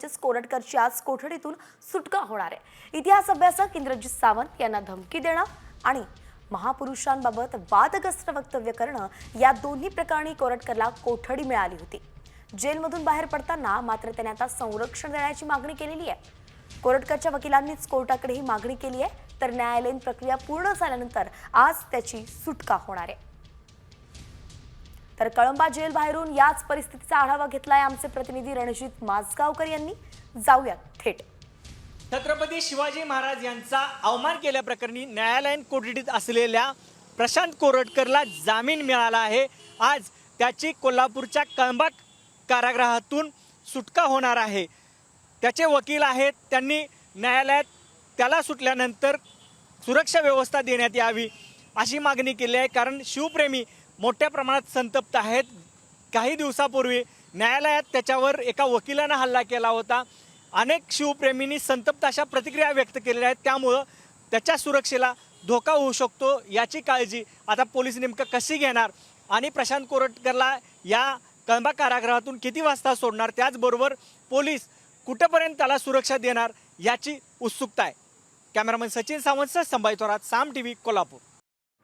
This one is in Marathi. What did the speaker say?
म्हणजेच कोरटकरची आज कोठडीतून सुटका होणार आहे. इतिहास अभ्यासक इंद्रजित सावंत यांना धमकी देणं आणि महापुरुषांबाबत वादग्रस्त वक्तव्य करणं या दोन्ही प्रकरणी कोरटकरला कोठडी मिळाली होती. जेलमधून बाहेर पडताना मात्र त्याने आता संरक्षण देण्याची मागणी केलेली आहे. कोरटकरच्या वकिलांनीच कोर्टाकडे ही मागणी केली आहे तर न्यायालयीन प्रक्रिया पूर्ण झाल्यानंतर आज त्याची सुटका होणार आहे. तर कळंबा जेल बाहेरून याच परिस्थितीचा आढावा घेतलाय आमचे प्रतिनिधी रणशित माजगावकर यांनी. जाऊयात थेट. छत्रपती शिवाजी महाराज यांचा अवमान केल्याप्रकरणी न्यायालयीन कोठडीत असलेल्या प्रशांत कोरटकरला जामीन मिळाला आहे. आज त्याची कोल्हापूरच्या कळंबा कारागृहातून सुटका होणार आहे. त्याचे वकील आहेत त्यांनी न्यायालयात त्याला सुटल्यानंतर सुरक्षा व्यवस्था देण्यात यावी अशी मागणी केली आहे. कारण शिवप्रेमी मोठ्या प्रमाणात संतप्त आहेत. काही दिवसापूर्वी न्यायालयात त्याच्यावर एका वकिलानं हल्ला केला होता. अनेक शिवप्रेमींनी संतप्त अशा प्रतिक्रिया व्यक्त केलेल्या आहेत. त्यामुळं त्याच्या सुरक्षेला धोका होऊ शकतो याची काळजी आता पोलीस नेमकं कशी घेणार आणि प्रशांत कोरटकरला या कळंबा कारागृहातून किती वाजता सोडणार? त्याचबरोबर पोलीस कुठेपर्यंत त्याला सुरक्षा देणार याची उत्सुकता आहे. कॅमेरामन सचिन सावंतसह संभाजी थोरात साम टी व्ही कोल्हापूर.